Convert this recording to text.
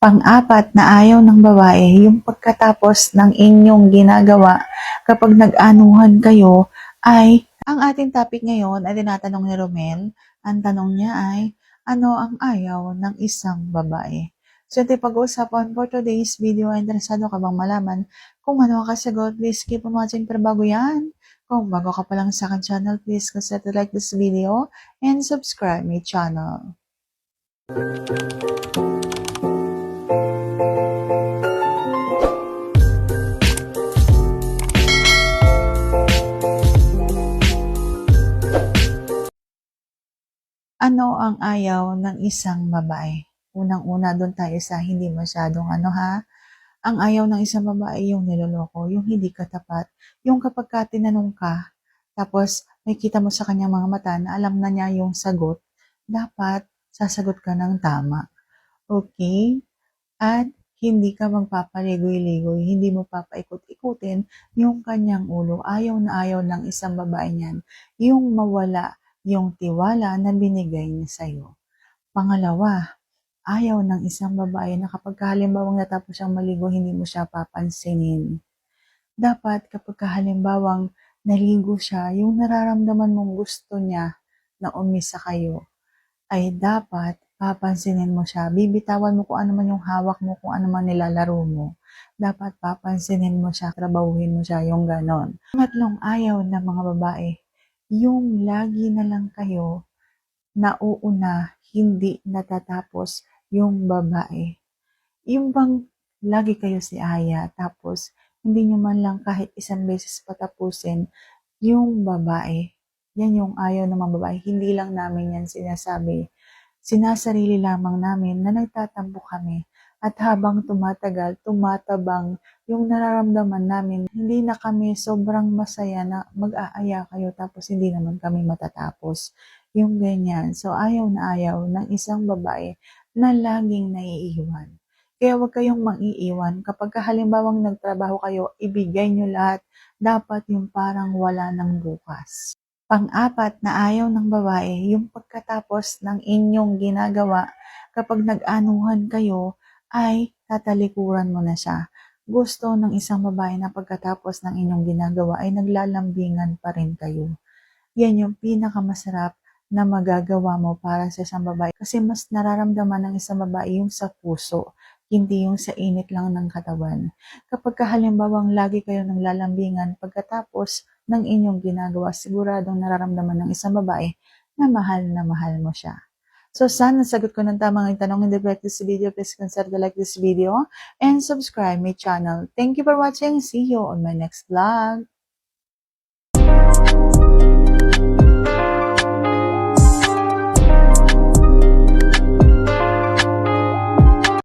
Pang-apat na ayaw ng babae, yung pagkatapos ng inyong ginagawa kapag nag-anuhan kayo ay ang ating topic ngayon ay tinatanong ni Romel. Ang tanong niya ay, ano ang ayaw ng isang babae? So ito pag-uusapan for today's video. Interesado ka bang malaman kung ano ang kasagot? Please keep on watching. Pero bago yan, kung bago ka pa lang sa akin channel, please consider to like this video and subscribe my channel. Ano ang ayaw ng isang babae? Unang-una doon tayo sa hindi masyadong ano ha. Ang ayaw ng isang babae yung niloloko, yung hindi katapat, yung kapag ka tinanong ka, tapos may kita mo sa kanyang mga mata na alam na niya yung sagot, dapat sasagot ka ng tama. Okay? At hindi ka magpapaligoy-ligoy, hindi mo papaikot-ikutin yung kanyang ulo. Ayaw na ayaw ng isang babae niyan. Yung mawala yung tiwala na binigay niya sa'yo. Pangalawa, ayaw ng isang babae na kapag halimbawang natapos siyang maligo, hindi mo siya papansinin. Dapat kapag halimbawang naligo siya, yung nararamdaman mong gusto niya na umisa kayo, ay dapat papansinin mo siya. Bibitawan mo kung ano man yung hawak mo, kung ano man nilalaro mo. Dapat papansinin mo siya, trabahuhin mo siya, yung ganon. Pangatlong ayaw ng mga babae, yung lagi na lang kayo nauuna, hindi natatapos yung babae. Yung bang lagi kayo si Aya, tapos hindi nyo man lang kahit isang beses patapusin yung babae. Yan yung ayaw ng mga babae. Hindi lang namin yan sinasabi. Sinasarili lamang namin na nagtatampo kami. At habang tumatagal, tumatabang yung nararamdaman namin, hindi na kami sobrang masaya na mag-aaya kayo tapos hindi naman kami matatapos. Yung ganyan. So, ayaw na ayaw ng isang babae na laging naiiwan. Kaya huwag kayong mang-iiwan. Kapag halimbawang nagtrabaho kayo, ibigay nyo lahat. Dapat yung parang wala ng bukas. Pang-apat na ayaw ng babae, yung pagkatapos ng inyong ginagawa, kapag nag-anuhan kayo, ay tatalikuran mo na siya. Gusto ng isang babae na pagkatapos ng inyong ginagawa ay naglalambingan pa rin kayo. Yan yung pinakamasarap na magagawa mo para sa isang babae. Kasi mas nararamdaman ng isang babae yung sa puso, hindi yung sa init lang ng katawan. Kapag halimbawang lagi kayo ng lalambingan pagkatapos ng inyong ginagawa, siguradong nararamdaman ng isang babae na mahal na mahal mo siya. So, sana sagot ko ng tamang tanong in the like this video. Please consider like this video and subscribe my channel. Thank you for watching. See you on my next vlog.